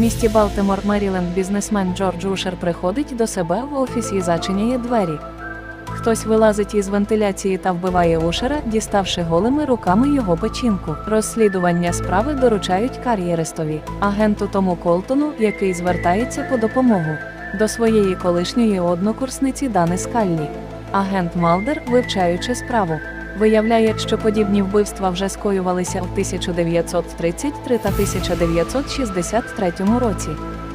місті Балтимор, Меріленд, бізнесмен Джордж Ушер приходить до себе в офіс і зачиняє двері. Хтось вилазить із вентиляції та вбиває Ушера, діставши голими руками його печінку. Розслідування справи доручають кар'єристові, агенту Тому Колтону, який звертається по допомогу до своєї колишньої однокурсниці Дани Скаллі. Агент Малдер, вивчаючи справу, виявляє, що подібні вбивства вже скоювалися в 1933 та 1963 році.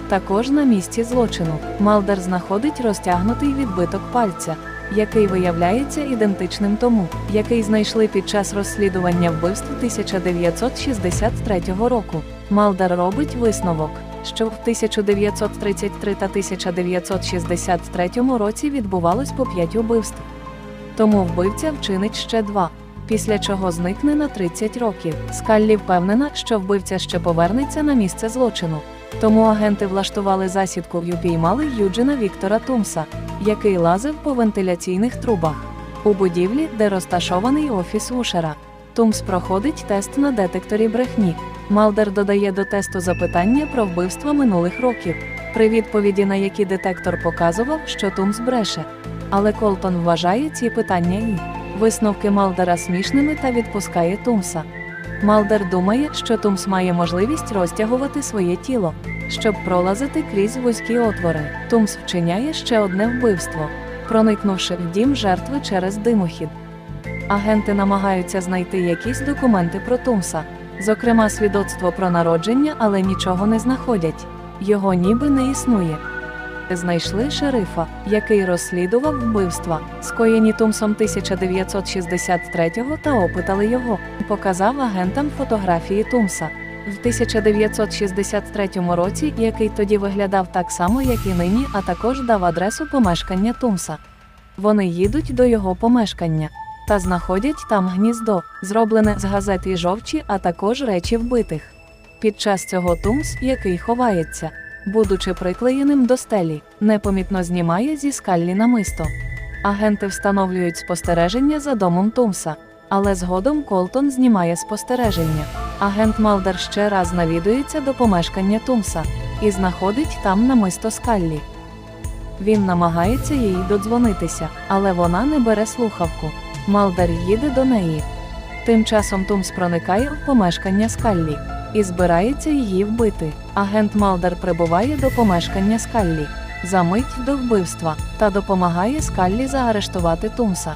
Також на місці злочину Малдер знаходить розтягнутий відбиток пальця, який виявляється ідентичним тому, який знайшли під час розслідування вбивств 1963 року. Малдер робить висновок, що в 1933 та 1963 році відбувалось по 5 убивств. Тому вбивця вчинить ще два. Після чого зникне на 30 років. Скаллі впевнена, що вбивця ще повернеться на місце злочину. Тому агенти влаштували засідку і упіймали Юджина Віктора Тумса, який лазив по вентиляційних трубах у будівлі, де розташований офіс Ушера. Тумс проходить тест на детекторі брехні. Малдер додає до тесту запитання про вбивства минулих років, при відповіді на які детектор показував, що Тумс бреше. Але Колтон вважає ці питання і висновки Малдера смішними та відпускає Тумса. Малдер думає, що Тумс має можливість розтягувати своє тіло, щоб пролазити крізь вузькі отвори. Тумс вчиняє ще одне вбивство, проникнувши в дім жертви через димохід. Агенти намагаються знайти якісь документи про Тумса, зокрема свідоцтво про народження, але нічого не знаходять. Його ніби не існує. Знайшли шерифа, який розслідував вбивства, скоєні Тумсом 1963-го та опитали його. Показав агентам фотографії Тумса. В 1963 році, який тоді виглядав так само, як і нині, а також дав адресу помешкання Тумса. Вони їдуть до його помешкання та знаходять там гніздо, зроблене з газет жовчі, а також речі вбитих. Під час цього Тумс, який ховається, будучи приклеєним до стелі, непомітно знімає зі скаллі намисто. Агенти встановлюють спостереження за домом Тумса, але згодом Колтон знімає спостереження. Агент Малдер ще раз навідується до помешкання Тумса і знаходить там намисто скаллі. Він намагається їй додзвонитися, але вона не бере слухавку. Малдер їде до неї. Тим часом Тумс проникає в помешкання Скаллі і збирається її вбити. Агент Малдер прибуває до помешкання Скаллі за мить до вбивства та допомагає Скаллі заарештувати Тумса.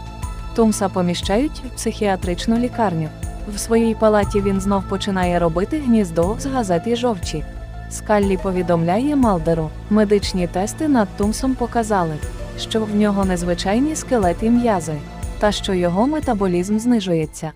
Тумса поміщають в психіатричну лікарню. В своїй палаті він знов починає робити гніздо з газет і жовчі. Скаллі повідомляє Малдеру, медичні тести над Тумсом показали, що в нього незвичайні скелет і м'язи, та що його метаболізм знижується.